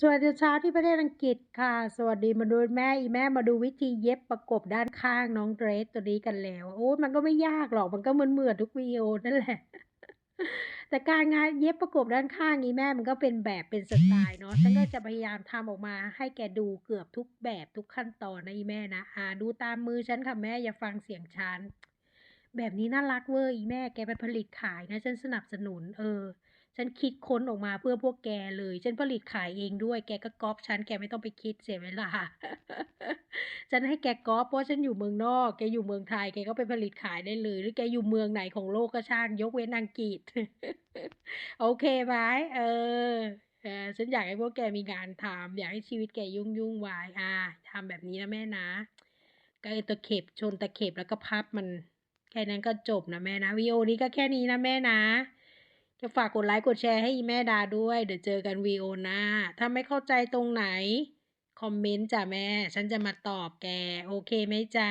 สวัสดีเช้าที่ประเทศอังกฤษค่ะ สวัสดีมาดูแม่อีแม่มาดูวิธีเย็บประกบด้านข้างน้องเดรสตัวนี้กันแล้วโอ้ยมันก็ไม่ยากหรอกมันก็เหมือนเหมือนทุกวิดีโอนั่นแหละ แต่การงานเย็บประกบด้านข้างนี้แม่มันก็เป็นแบบเป็นสไตล์เนาะฉันก็จะพยายามทำออกมาให้แกดูเกือบทุกแบบทุกขั้นตอนนะอีแม่นะอ่าดูตามมือฉันค่ะแม่อย่าฟังเสียงฉันแบบนี้น่ารักเวอร์อีแม่แกไปผลิตขายนะฉันสนับสนุน เออ ฉันคิดค้นออกมาเพื่อพวกแกเลย ฉันผลิตขายเองด้วย แกก็ก๊อปฉัน แกไม่ต้องไปคิดเสียเวลา ฉันให้แกก๊อปเพราะฉันอยู่เมืองนอก แกอยู่เมืองไทย แกก็ไปผลิตขายได้เลย หรือแกอยู่เมืองไหนของโลกก็ช่าง ยกเว้นอังกฤษ โอเคไหมเออเออฉันอยากให้พวกแกมีงานทำอยากให้ชีวิตแกยุ่งยุ่งวายอ่าทำแบบนี้นะแม่นะ ก็ตะเข็บชนตะเข็บแล้วก็พับมัน แค่นั้นก็จบนะแม่นะวิดีโอนี้ก็แค่นี้นะแม่นะ จะฝากกดไลค์กดแชร์ให้อีแม่ดาด้วย เดี๋ยวเจอกันวีโอหน้า ถ้าไม่เข้าใจตรงไหน คอมเมนต์จ้ะแม่ ฉันจะมาตอบแก โอเคไหมจ๊ะ